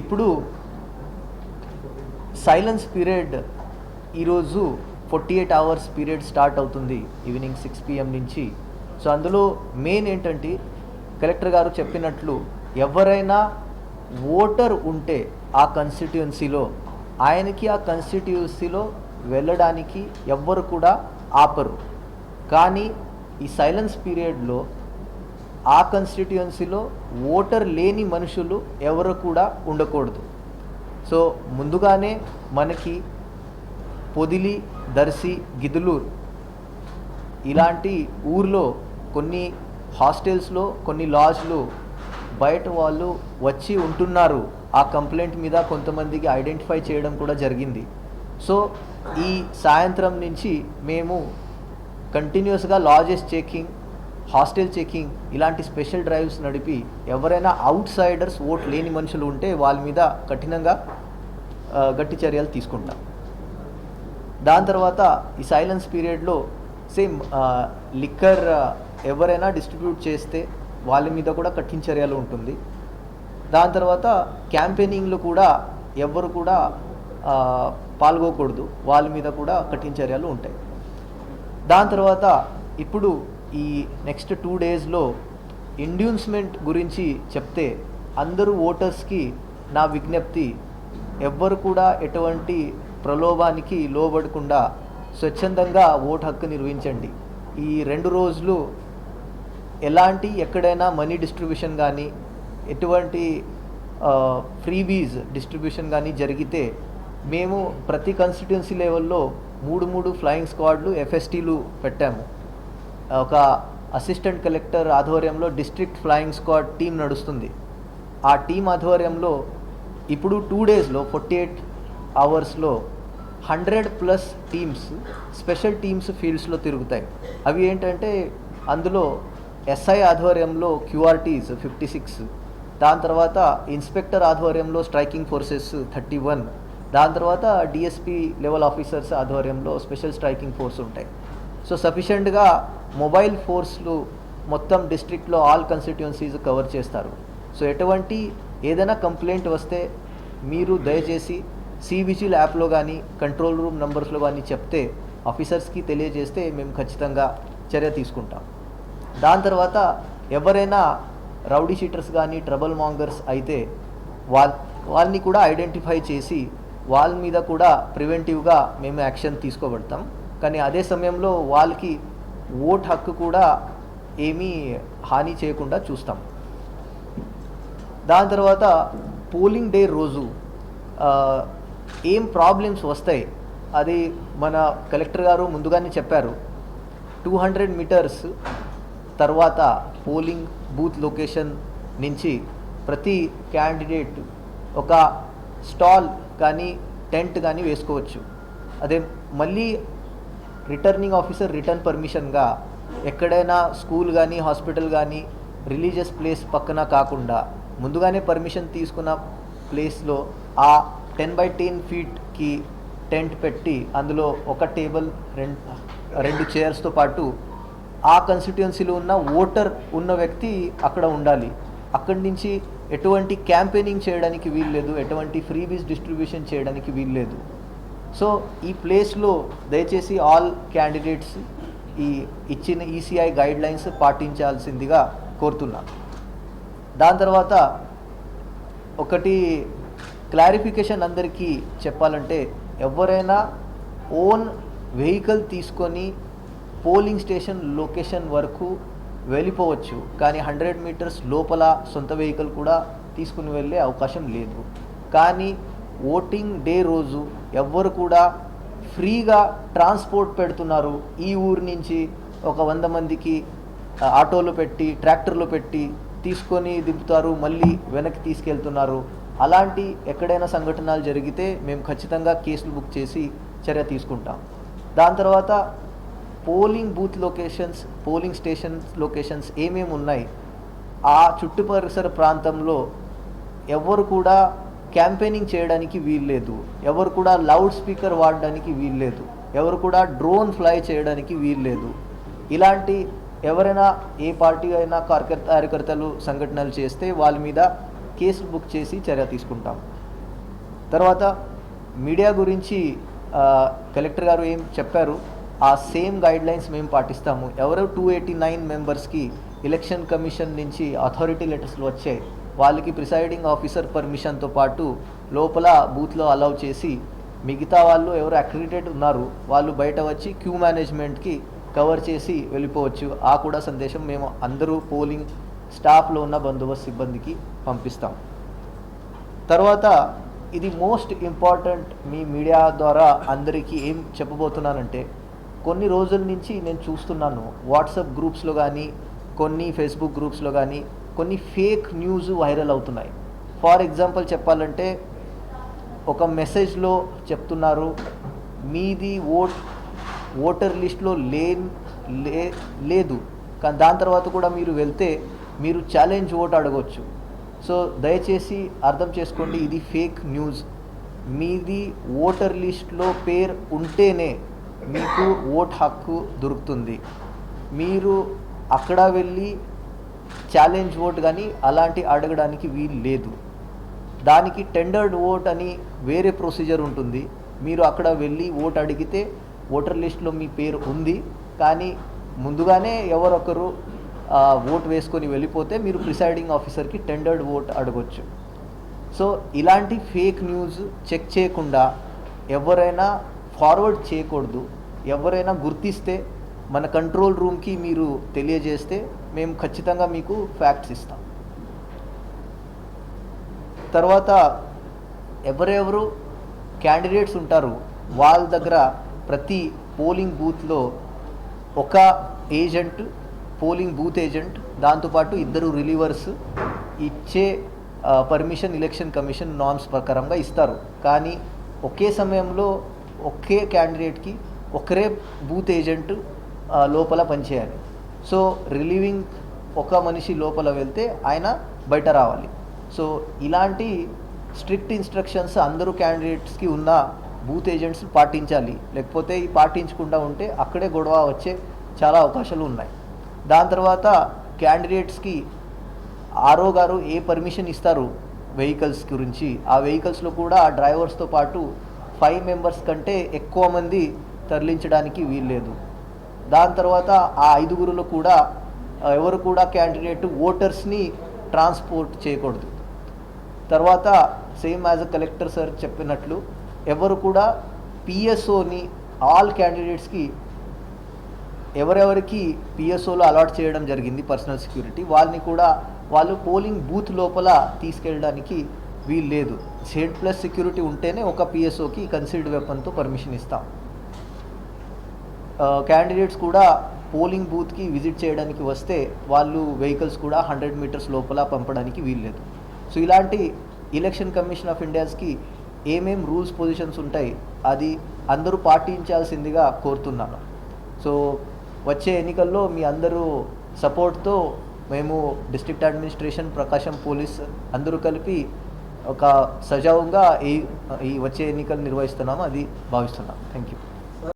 ఇప్పుడు silence period ఈరోజు forty eight hours period start అవుతుంది ఈవినింగ్ సిక్స్ పిఎం నుంచి. సో అందులో మెయిన్ ఏంటంటే కలెక్టర్ గారు చెప్పినట్లు ఎవరైనా ఓటర్ ఉంటే ఆ కన్స్టిట్యుయెన్సీలో ఆయనకి ఆ కన్స్టిట్యుయెన్సీలో వెళ్ళడానికి ఎవ్వరు కూడా ఆపరు. కానీ ఈ సైలెన్స్ పీరియడ్లో ఆ కన్స్టిట్యుయెన్సీలో ఓటర్ లేని మనుషులు ఎవరు కూడా ఉండకూడదు. సో ముందుగానే మనకి పొదిలి దర్శి గిదులూరు ఇలాంటి ఊర్లో కొన్ని హాస్టల్స్లో కొన్ని లాజ్లు బయట వాళ్ళు వచ్చి ఉంటున్నారు. ఆ కంప్లైంట్ మీద కొంతమందికి ఐడెంటిఫై చేయడం కూడా జరిగింది. సో ఈ సాయంత్రం నుంచి మేము కంటిన్యూస్గా లాజెస్ చెకింగ్ హాస్టల్ చెకింగ్ ఇలాంటి స్పెషల్ డ్రైవ్స్ నడిపి ఎవరైనా అవుట్ సైడర్స్ ఓట్ లేని మనుషులు ఉంటే వాళ్ళ మీద కఠినంగా గట్టి చర్యలు తీసుకుంటాం. దాని తర్వాత ఈ సైలెన్స్ పీరియడ్లో సేమ్ లిక్కర్ ఎవరైనా డిస్ట్రిబ్యూట్ చేస్తే వాళ్ళ మీద కూడా కఠిన చర్యలు ఉంటుంది. దాని తర్వాత క్యాంపెయినింగ్లో కూడా ఎవ్వరు కూడా పాల్గొకూడదు. వాళ్ళ మీద కూడా కఠిన చర్యలు ఉంటాయి. దాని తర్వాత ఇప్పుడు ఈ నెక్స్ట్ టూ డేస్లో ఇండ్యూన్స్మెంట్ గురించి చెప్తే అందరూ ఓటర్స్కి నా విజ్ఞప్తి ఎవ్వరు కూడా ఎటువంటి ప్రలోభానికి లోబడకుండా స్వచ్ఛందంగా ఓటు హక్కు నిర్వహించండి. ఈ రెండు రోజులు ఎలాంటి ఎక్కడైనా మనీ డిస్ట్రిబ్యూషన్ కానీ ఎటువంటి ఫ్రీబీజ్ డిస్ట్రిబ్యూషన్ కానీ జరిగితే మేము ప్రతి కాన్స్టిట్యున్సీ లెవెల్లో మూడు మూడు ఫ్లయింగ్ స్క్వాడ్లు ఎఫ్ఎస్టీలు పెట్టాము. ఒక అసిస్టెంట్ కలెక్టర్ ఆధ్వర్యంలో డిస్ట్రిక్ట్ ఫ్లయింగ్ స్క్వాడ్ టీం నడుస్తుంది. ఆ టీం ఆధ్వర్యంలో ఇప్పుడు టూ డేస్లో ఫార్టీ ఎయిట్ అవర్స్లో hundred plus teams special teams ఫీల్డ్స్లో తిరుగుతాయి. అవి ఏంటంటే అందులో ఎస్ఐ ఆధ్వర్యంలో క్యూఆర్టీస్ ఫిఫ్టీ సిక్స్ దాని తర్వాత ఇన్స్పెక్టర్ ఆధ్వర్యంలో స్ట్రైకింగ్ ఫోర్సెస్ థర్టీ వన్ దాని తర్వాత డిఎస్పి లెవెల్ ఆఫీసర్స్ ఆధ్వర్యంలో స్పెషల్ స్ట్రైకింగ్ ఫోర్స్ ఉంటాయి. సో సఫిషియెంట్గా మొబైల్ ఫోర్స్లు మొత్తం డిస్ట్రిక్ట్లో ఆల్ కన్స్టిట్యున్సీస్ కవర్ చేస్తారు. సో ఎటువంటి ఏదైనా కంప్లైంట్ వస్తే మీరు దయచేసి సి విజిల్ యాప్లో కానీ కంట్రోల్ రూమ్ నంబర్స్లో కానీ చెప్తే ఆఫీసర్స్కి తెలియజేస్తే మేము ఖచ్చితంగా చర్య తీసుకుంటాం. దాని తర్వాత ఎవరైనా రౌడీ షీటర్స్ కానీ ట్రబుల్ మాంగర్స్ అయితే వాళ్ళ వాళ్ళని కూడా ఐడెంటిఫై చేసి వాళ్ళ మీద కూడా ప్రివెంటివ్గా మేము యాక్షన్ తీసుకోబడతాం. కానీ అదే సమయంలో వాళ్ళకి ఓట్ హక్కు కూడా ఏమీ హాని చేయకుండా చూస్తాం. దాని తర్వాత పోలింగ్ డే రోజు ఏం ప్రాబ్లమ్స్ వస్తాయి? అది మన కలెక్టర్ గారు ముందుగానే చెప్పారు. టూ హండ్రెడ్ మీటర్స్ తర్వాత పోలింగ్ బూత్ లొకేషన్ నుంచి ప్రతి క్యాండిడేట్ ఒక స్టాల్ కానీ టెంట్ కానీ వేసుకోవచ్చు. అదే మళ్ళీ రిటర్నింగ్ ఆఫీసర్ రిటర్న్ పర్మిషన్గా ఎక్కడైనా స్కూల్ కానీ హాస్పిటల్ కానీ రిలీజియస్ ప్లేస్ పక్కన కాకుండా ముందుగానే పర్మిషన్ తీసుకున్న ప్లేస్లో ఆ టెన్ బై టెన్ ఫీట్కి టెంట్ పెట్టి అందులో ఒక టేబుల్ రెండు రెండు చైర్స్తో పాటు ఆ కాన్స్టిట్యుయెన్సీలో ఉన్న ఓటర్ ఉన్న వ్యక్తి అక్కడ ఉండాలి. అక్కడి నుంచి ఎటువంటి క్యాంపెయినింగ్ చేయడానికి వీల్లేదు ఎటువంటి ఫ్రీబీస్ డిస్ట్రిబ్యూషన్ చేయడానికి వీల్లేదు. సో ఈ ప్లేస్లో దయచేసి ఆల్ క్యాండిడేట్స్ ఈ ఇచ్చిన ఈసీఐ గైడ్ లైన్స్ పాటించాల్సిందిగా కోరుతున్నాను దాని తర్వాత ఒకటి క్లారిఫికేషన్ అందరికీ చెప్పాలంటే ఎవరైనా ఓన్ వెహికల్ తీసుకొని పోలింగ్ స్టేషన్ లొకేషన్ వరకు వెళ్ళిపోవచ్చు. కానీ హండ్రెడ్ మీటర్స్ లోపల సొంత వెహికల్ కూడా తీసుకుని వెళ్ళే అవకాశం లేదు. కానీ ఓటింగ్ డే రోజు ఎవ్వరు కూడా ఫ్రీగా ట్రాన్స్పోర్ట్ పెడుతున్నారు. ఈ ఊరు నుంచి ఒక వంద మందికి ఆటోలు ఆటోలో పెట్టి ట్రాక్టర్లు పెట్టి తీసుకొని దింపుతారు మళ్ళీ వెనక్కి తీసుకెళ్తున్నారు. అలాంటి ఎక్కడైనా సంఘటనలు జరిగితే మేము ఖచ్చితంగా కేసులు బుక్ చేసి చర్య తీసుకుంటాం. దాని తర్వాత polling booth locations polling station locations ఏమేమి ఉన్నాయి? ఆ చుట్టుపరిసర ప్రాంతంలో ఎవరు కూడా క్యాంపెయినింగ్ చేయడానికి వీల్లేదు. ఎవరు కూడా లౌడ్ స్పీకర్ వాడడానికి వీల్లేదు. ఎవరు కూడా డ్రోన్ ఫ్లై చేయడానికి వీల్లేదు. ఇలాంటి ఎవరైనా ఏ పార్టీ అయినా కార్యకర్త కార్యకర్తలు సంఘటనలు చేస్తే వాళ్ళ మీద కేసులు బుక్ చేసి చర్య తీసుకుంటాం. తర్వాత మీడియా గురించి కలెక్టర్ గారు ఏం చెప్పారు? ఆ సేమ్ గైడ్ లైన్స్ మేము పాటిస్తాము. ఎవరు టూ ఎయిటీ నైన్ మెంబర్స్కి ఎలక్షన్ కమిషన్ నుంచి అథారిటీ లెటర్స్లు వచ్చాయి వాళ్ళకి ప్రిసైడింగ్ ఆఫీసర్ పర్మిషన్తో పాటు లోపల బూత్లో అలౌ చేసి మిగతా వాళ్ళు ఎవరు అక్రిడిటెడ్ ఉన్నారు వాళ్ళు బయట వచ్చి క్యూ మేనేజ్మెంట్కి కవర్ చేసి వెళ్ళిపోవచ్చు. ఆ కూడా సందేశం మేము అందరూ పోలింగ్ స్టాఫ్లో ఉన్న బందోబస్తు సిబ్బందికి పంపిస్తాం. తర్వాత ఇది మోస్ట్ ఇంపార్టెంట్ మీ మీడియా ద్వారా అందరికీ ఏం చెప్పబోతున్నానంటే కొన్ని రోజుల నుంచి నేను చూస్తున్నాను వాట్సాప్ గ్రూప్స్లో కానీ కొన్ని ఫేస్బుక్ గ్రూప్స్లో కానీ కొన్ని ఫేక్ న్యూస్ వైరల్ అవుతున్నాయి. ఫార్ ఎగ్జాంపుల్ చెప్పాలంటే ఒక మెసేజ్లో చెప్తున్నారు మీది ఓట్ ఓటర్ లిస్ట్లో లే లే లేదు. కానీ దాని తర్వాత కూడా మీరు వెళ్తే మీరు ఛాలెంజ్ ఓట్ అడగవచ్చు సో దయచేసి అర్థం చేసుకోండి ఇది ఫేక్ న్యూస్. మీది ఓటర్ లిస్ట్లో పేరు ఉంటేనే మీకు ఓట్ హక్కు దొరుకుతుంది. మీరు అక్కడ వెళ్ళి ఛాలెంజ్ ఓట్ కానీ అలాంటి అడగడానికి వీలు లేదు. దానికి టెండర్డ్ ఓట్ అని వేరే ప్రొసీజర్ ఉంటుంది. మీరు అక్కడ వెళ్ళి ఓట్ అడిగితే ఓటర్ లిస్ట్లో మీ పేరు ఉంది. కానీ ముందుగానే ఎవరొకరు ఓట్ వేసుకొని వెళ్ళిపోతే మీరు ప్రిసైడింగ్ ఆఫీసర్కి టెండర్డ్ ఓట్ అడగొచ్చు. సో ఇలాంటి ఫేక్ న్యూస్ చెక్ చేయకుండా ఎవరైనా ఫార్వర్డ్ చేయకూడదు. ఎవరైనా గుర్తిస్తే మన కంట్రోల్ రూమ్కి మీరు తెలియజేస్తే మేము ఖచ్చితంగా మీకు ఫ్యాక్ట్స్ ఇస్తాం. తర్వాత ఎవరెవరు క్యాండిడేట్స్ ఉంటారు వాళ్ళ దగ్గర ప్రతి పోలింగ్ బూత్లో ఒక ఏజెంట్ పోలింగ్ బూత్ ఏజెంట్ దాంతోపాటు ఇద్దరు రిలీవర్స్ ఇచ్చే పర్మిషన్ ఎలక్షన్ కమిషన్ నామ్స్ ప్రకారంగా ఇస్తారు. కానీ ఒకే సమయంలో ఒకే క్యాండిడేట్కి ఒకరే బూత్ ఏజెంట్ లోపల పనిచేయాలి. సో రిలీవింగ్ ఒక మనిషి లోపల వెళ్తే ఆయన బయట రావాలి. సో ఇలాంటి స్ట్రిక్ట్ ఇన్స్ట్రక్షన్స్ అందరూ క్యాండిడేట్స్కి ఉన్న బూత్ ఏజెంట్స్ పాటించాలి. లేకపోతే ఈ పాటించకుండా ఉంటే అక్కడే గొడవ వచ్చే చాలా అవకాశాలు ఉన్నాయి. దాని తర్వాత క్యాండిడేట్స్కి ఆరో గారు ఏ పర్మిషన్ ఇస్తారు వెహికల్స్ గురించి? ఆ వెహికల్స్లో కూడా ఆ డ్రైవర్స్తో పాటు ఫైవ్ మెంబర్స్ కంటే ఎక్కువ మంది తరలించడానికి వీల్లేదు దాని తర్వాత ఆ ఐదుగురులో కూడా ఎవరు కూడా క్యాండిడేట్ ఓటర్స్ని ట్రాన్స్పోర్ట్ చేయకూడదు. తర్వాత same as a collector sir చెప్పినట్లు ఎవరు కూడా పిఎస్ఓని ఆల్ క్యాండిడేట్స్కి ఎవరెవరికి పిఎస్ఓలో అలాట్ చేయడం జరిగింది పర్సనల్ సెక్యూరిటీ వాళ్ళని కూడా వాళ్ళు పోలింగ్ బూత్ లోపల తీసుకెళ్ళడానికి వీలు లేదు జెడ్ ప్లస్ సెక్యూరిటీ ఉంటేనే ఒక పిఎస్ఓకి కన్సిల్డ్ వెపన్తో పర్మిషన్ ఇస్తాం. క్యాండిడేట్స్ కూడా పోలింగ్ బూత్కి విజిట్ చేయడానికి వస్తే వాళ్ళు వెహికల్స్ కూడా హండ్రెడ్ మీటర్స్ లోపల పంపడానికి వీల్లేదు. సో ఇలాంటి ఎలక్షన్ కమిషన్ ఆఫ్ ఇండియాస్కి ఏమేం రూల్స్ పొజిషన్స్ ఉంటాయి అది అందరూ పాటించాల్సిందిగా కోరుతున్నాను. సో వచ్చే ఎన్నికల్లో మీ అందరూ సపోర్ట్తో మేము డిస్ట్రిక్ట్ అడ్మినిస్ట్రేషన్ ప్రకాశం పోలీస్ అందరూ కలిపి ఒక సజావుగా ఈ ఈ వచ్చే ఎన్నికలు నిర్వహిస్తున్నాము అది భావిస్తున్నాం థ్యాంక్ యూ